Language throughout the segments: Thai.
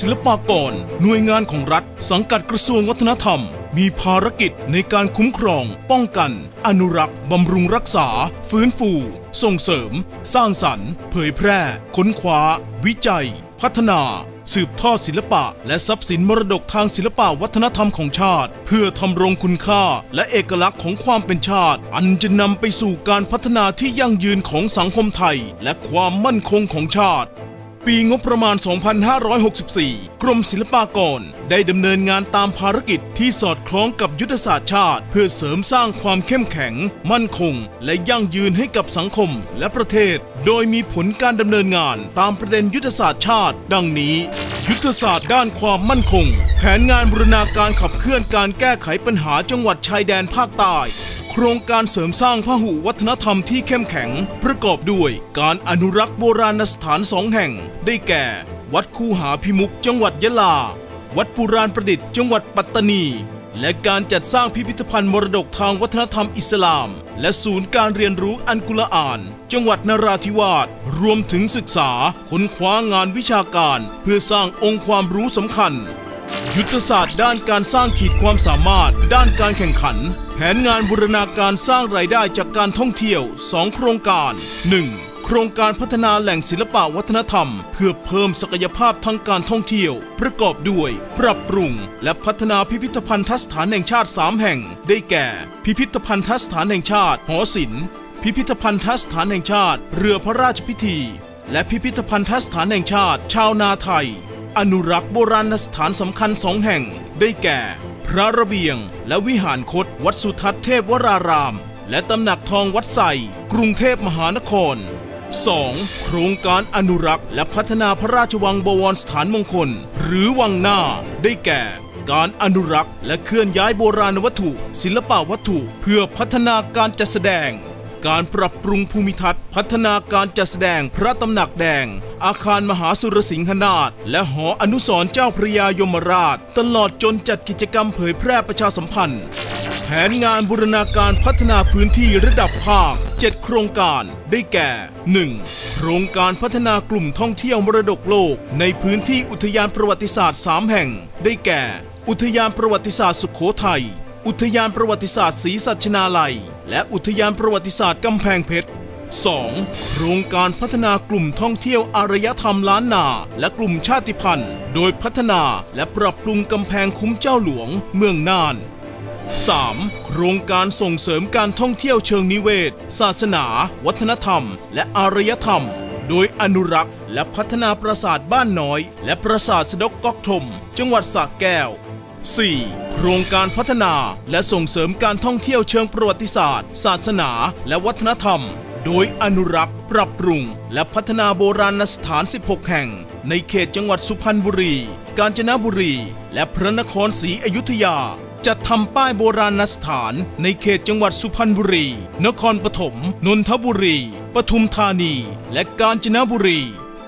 ศิลปากร หน่วยงานของรัฐ สังกัดกระทรวงวัฒนธรรม มีภารกิจในการคุ้มครอง ป้องกัน อนุรักษ์ บำรุงรักษา ฟื้นฟู ส่งเสริม สร้างสรรค์ เผยแพร่ ค้นคว้า วิจัย พัฒนา สืบทอดศิลปะ และทรัพย์สินมรดกทางศิลปะวัฒนธรรมของชาติ เพื่อทำรงคุณค่า และเอกลักษณ์ของความเป็นชาติ อันจะนำไปสู่การพัฒนาที่ยั่งยืนของสังคมไทย และความมั่นคงของชาติ ปีงบประมาณ 2564 กรมศิลปากร ได้ดำเนินงานตามภารกิจที่สอดคล้องกับยุทธศาสตร์ชาติ เพื่อเสริมสร้างความเข้มแข็ง มั่นคง และยั่งยืนให้กับสังคมและประเทศ โดยมีผลการดำเนินงานตามประเด็นยุทธศาสตร์ชาติ ดังนี้ ยุทธศาสตร์ด้านความมั่นคง แผนงานบูรณาการขับเคลื่อนการแก้ไขปัญหาจังหวัดชายแดนภาคใต้ โครงการเสริมสร้างพหุวัฒนธรรมที่เข้มแข็ง ประกอบด้วยการอนุรักษ์โบราณสถานสองแห่ง ได้แก่ วัดคูหาพิมุกจังหวัดยะลา วัดปุราณประดิษฐ์จังหวัดปัตตานี และการจัดสร้างพิพิธภัณฑ์มรดกทางวัฒนธรรมอิสลาม และศูนย์การเรียนรู้อันกุรอาน จังหวัดนราธิวาสรวมถึงศึกษาค้นคว้างานวิชาการ เพื่อสร้างองค์ความรู้สำคัญ ยุทธศาสตร์ด้านการสร้างขีดความสามารถ ด้านการแข่งขัน แผนงานบูรณาการสร้างรายได้จากการท่องเที่ยว 2 โครงการ 1. โครงการพัฒนาแหล่งศิลปะวัฒนธรรม เพื่อเพิ่มศักยภาพทางการท่องเที่ยว ประกอบด้วย ปรับปรุง และพัฒนาพิพิธภัณฑสถานแห่งชาติ 3 แห่ง ได้แก่ พิพิธภัณฑสถานแห่งชาติหอศิลป์พิพิธภัณฑสถานแห่งชาติ เรือพระราชพิธี และพิพิธภัณฑสถานแห่งชาติ ชาวนาไทย อนุรักษ์โบราณสถานสำคัญสองแห่ง ได้แก่ พระระเบียง และวิหารคตวัดสุทัศน์เทพวราราม และตำหนักทองวัดใส่กรุงเทพมหานคร 2. โครงการอนุรักษ์ และพัฒนาพระราชวังบวรสถานมงคล หรือวังหน้า ได้แก่ การอนุรักษ์ และเคลื่อนย้ายโบราณวัตถุ ศิลปวัตถุ เพื่อพัฒนาการจัดแสดง การปรับปรุงภูมิทัศน์ พัฒนาการจัดแสดงพระตำหนักแดง อาคารมหาสุรสิงหนาถและหออนุสรณ์เจ้าพระยายมราช ตลอดจนจัดกิจกรรมเผยแพร่ประชาสัมพันธ์ แผนงานบูรณาการพัฒนาพื้นที่ระดับภาค 7 โครงการได้แก่ 1. โครงการพัฒนากลุ่มท่องเที่ยวมรดกโลก ในพื้นที่อุทยานประวัติศาสตร์ 3 แห่ง ได้แก่ อุทยานประวัติศาสตร์สุขโขทัย อุทยานประวัติศาสตร์ศรีสัชนาลัย และอุทยานประวัติศาสตร์กำแพงเพชร 2. โครงการพัฒนากลุ่มท่องเที่ยวอารยธรรมล้านนา และกลุ่มชาติพันธุ์ โดยพัฒนาและปรับปรุงกำแพงคุ้มเจ้าหลวง เมืองน่าน 3. โครงการส่งเสริมการท่องเที่ยวเชิงนิเวศ ศาสนา วัฒนธรรม และอารยธรรม โดยอนุรักษ์ และพัฒนาปราสาทบ้านน้อย และปราสาทสดกกอกทม จังหวัดสระแก้ว 4. โครงการพัฒนาและส่งเสริมการท่องเที่ยวเชิงประวัติศาสตร์ ศาสนา และวัฒนธรรม โดยอนุรักษ์ ปรับปรุง และพัฒนาโบราณสถาน 16 แห่ง ในเขตจังหวัดสุพรรณบุรี กาญจนบุรี และพระนครศรีอยุธยาจัดทำป้ายโบราณสถานในเขตจังหวัดสุพรรณบุรี นครปฐม นนทบุรี ปทุมธานี และกาญจนบุรี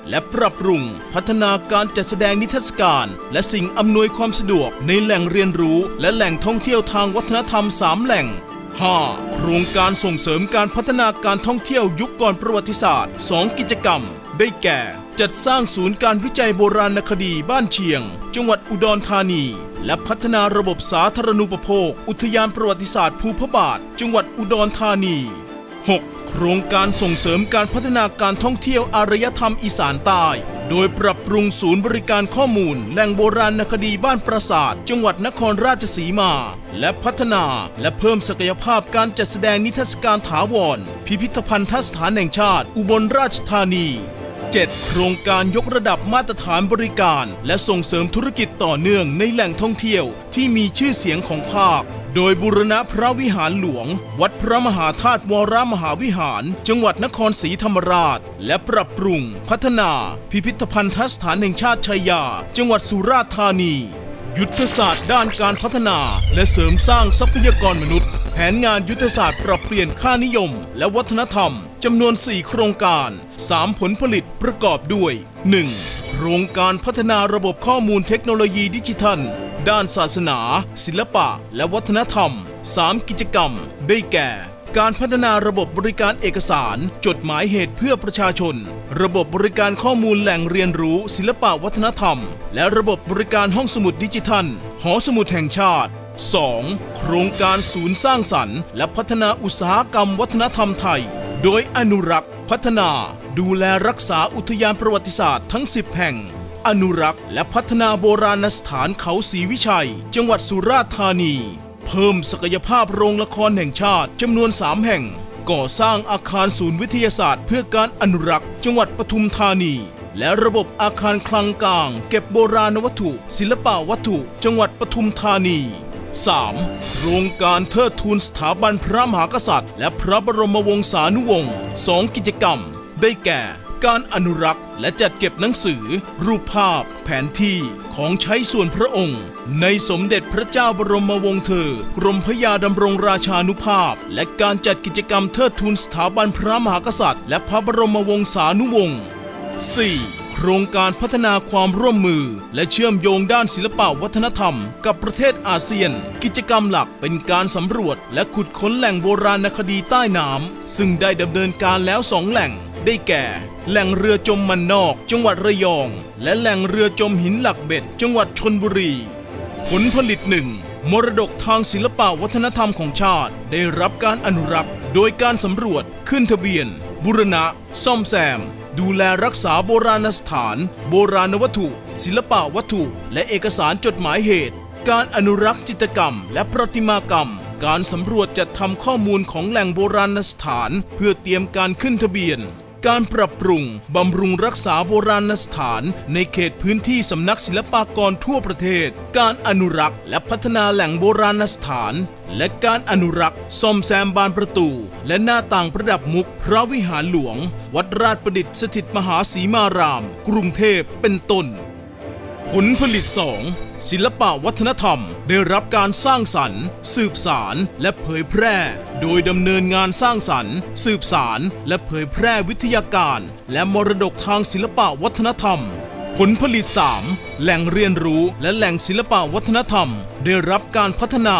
และปรับปรุงพัฒนาการจัดแสดงนิทรรศการ และสิ่งอำนวยความสะดวกในแหล่งเรียนรู้ และแหล่งท่องเที่ยวทางวัฒนธรรม 3 แหล่ง 5. โครงการส่งเสริมการพัฒนาการท่องเที่ยวยุคก่อนประวัติศาสตร์ 2 กิจกรรม ได้แก่ จัดสร้างศูนย์การวิจัยโบราณคดีบ้านเชียง จังหวัดอุดรธานี และพัฒนาระบบสาธารณูปโภค อุทยานประวัติศาสตร์ภูพระบาท จังหวัดอุดรธานี 6. โครงการส่งเสริมการพัฒนาการท่องเที่ยวอารยธรรมอีสานใต้ โดยปรับปรุงศูนย์บริการข้อมูล แหล่งโบราณคดีบ้านปราสาท จังหวัดนครราชสีมา และพัฒนาและเพิ่มศักยภาพการจัดแสดงนิทรรศการถาวร พิพิธภัณฑสถานแห่งชาติ อุบลราชธานี 7. โครงการยกระดับมาตรฐานบริการ และส่งเสริมธุรกิจต่อเนื่องในแหล่งท่องเที่ยวที่มีชื่อเสียงของภาค โดยบูรณะพระวิหารหลวง วัดพระมหาธาตุวรมหาวิหาร จังหวัดนครศรีธรรมราช และปรับปรุง พัฒนา พิพิธภัณฑสถานแห่งชาติชัยยา จังหวัดสุราษฎร์ธานี ยุทธศาสตร์ด้านการพัฒนา และเสริมสร้างทรัพยากรมนุษย์ แผนงานยุทธศาสตร์ปรับเปลี่ยนค่านิยม และวัฒนธรรมจำนวน 4 โครงการ 3 ผลผลิตประกอบด้วย 1. โครงการพัฒนาระบบข้อมูลเทคโนโลยีดิจิทัล ด้านศาสนา ศิลปะ และวัฒนธรรม 3 กิจกรรม ได้แก่ การพัฒนาระบบบริการเอกสาร จดหมายเหตุเพื่อประชาชน ระบบบริการข้อมูลแหล่งเรียนรู้ ศิลปะวัฒนธรรม และระบบบริการห้องสมุดดิจิทัล หอสมุดแห่งชาติ 2. โครงการศูนย์สร้างสรรค์ และพัฒนาอุตสาหกรรมวัฒนธรรมไทย โดยอนุรักษ์ พัฒนา ดูแลรักษาอุทยานประวัติศาสตร์ทั้ง 10 แห่ง อนุรักษ์ และพัฒนาโบราณสถานเขาศรีวิชัย จังหวัดสุราษฎร์ธานี เพิ่มศักยภาพโรงละครแห่งชาติจำนวน 3 แห่ง ก่อสร้างอาคารศูนย์วิทยาศาสตร์ เพื่อการอนุรักษ์ จังหวัดปทุมธานี และระบบอาคารคลังกลาง เก็บโบราณวัตถุ ศิลปวัตถุ จังหวัดปทุมธานี 3. โครงการเทิดทูนสถาบันพระมหากษัตริย์ และพระบรมวงศานุวงศ์สองกิจกรรม ได้แก่ การอนุรักษ์และจัดเก็บหนังสือ รูปภาพ แผนที่ของใช้ส่วนพระองค์ ในสมเด็จพระเจ้าบรมวงศ์เธอกรมพระยาดำรงราชานุภาพ และการจัดกิจกรรมเทิดทูนสถาบันพระมหากษัตริย์ และพระบรมวงศานุวงศ์ 4. โครงการพัฒนาความร่วมมือ และเชื่อมโยงด้านศิลปวัฒนธรรม กับประเทศอาเซียน กิจกรรมหลักเป็นการสำรวจ และขุดค้นแหล่งโบราณคดีใต้น้ำซึ่งได้ดำเนินการแล้วสองแหล่ง ได้แก่ แหล่งเรือจมมันนอก จังหวัดระยอง และแหล่งเรือจมหินหลักเบ็ด จังหวัดชนบุรี ผลผลิตหนึ่งมรดกทางศิลปวัฒนธรรมของชาติ ได้รับการอนุรักษ์ โดยการสำรวจขึ้นทะเบียน บุรณะ ซ่อมแซม ดูแลรักษาโบราณสถาน โบราณวัตถุ ศิลปวัตถุ และเอกสารจดหมายเหตุ การอนุรักษ์จิตรกรรม และประติมากรรม การสำรวจจัดทำข้อมูลของแหล่งโบราณสถาน เพื่อเตรียมการขึ้นทะเบียน การปรับปรุงบำรุงรักษาโบราณสถาน ในเขตพื้นที่สำนักศิลปากรทั่วประเทศ การอนุรักษ์ และพัฒนาแหล่งโบราณสถาน และการอนุรักษ์ซ่อมแซมบานประตู และหน้าต่างประดับมุกพระวิหารหลวง วัดราชประดิษฐ์สถิตมหาสีมาราม กรุงเทพเป็นต้น ผลผลิต 2. ศิลปะวัฒนธรรม ได้รับการสร้างสรรค์ สืบสารและเผยแพร่ โดยดำเนินงานสร้างสรรค์ สืบสารและเผยแพร่วิทยาการ และมรดกทางศิลปะวัฒนธรรม ผลผลิต 3. แหล่งเรียนรู้และแหล่งศิลปะวัฒนธรรม ได้รับการพัฒนา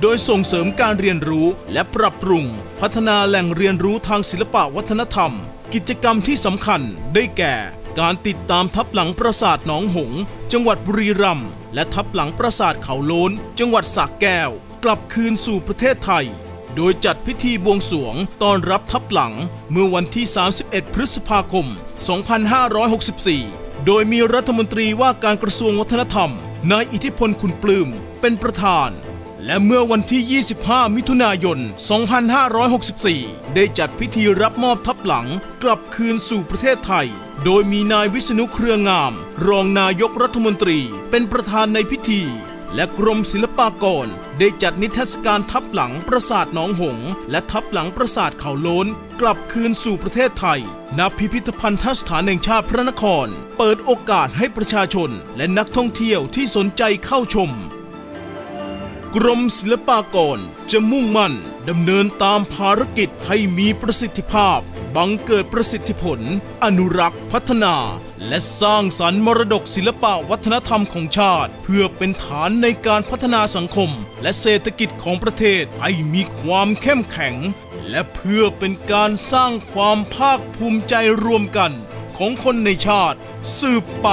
โดยส่งเสริมการเรียนรู้และปรับปรุง พัฒนาแหล่งเรียนรู้ทางศิลปะวัฒนธรรม กิจกรรมที่สำคัญได้แก่ การติดตามทับหลังปราสาทหนองหงส์จังหวัดบุรีรัมย์และทับหลังปราสาทเขาโลน จังหวัดสระแก้ว กลับคืนสู่ประเทศไทย โดยจัดพิธีบวงสรวงต้อนรับทับหลังเมื่อวันที่ 31 พฤษภาคม 2564 โดยมีรัฐมนตรีว่าการกระทรวงวัฒนธรรมนายอิทธิพลคุณปลื้มเป็นประธาน และเมื่อวันที่ 25 มิถุนายน 2564 ได้จัดพิธีรับมอบทับหลังกลับคืนสู่ประเทศไทย โดยมีนายวิษณุเครืองาม รองนายกรัฐมนตรีเป็นประธานในพิธี และกรมศิลปากร ได้จัดนิทรรศการทับหลังปราสาทหนองหงส์และทับหลังปราสาทเขาโล้น กลับคืนสู่ประเทศไทย ณ พิพิธภัณฑสถานแห่งชาติพระนคร เปิดโอกาสให้ประชาชนและนักท่องเที่ยวที่สนใจเข้าชม กรมศิลปากรจะมุ่งมั่นดำเนินตามภารกิจให้มีประสิทธิภาพ บังเกิดประสิทธิผล อนุรักษ์พัฒนา และสร้างสรรค์มรดกศิลปะวัฒนธรรมของชาติ เพื่อเป็นฐานในการพัฒนาสังคม และเศรษฐกิจของประเทศให้มีความเข้มแข็ง และเพื่อเป็นการสร้างความภาคภูมิใจรวมกัน ของคนในชาติสืบไป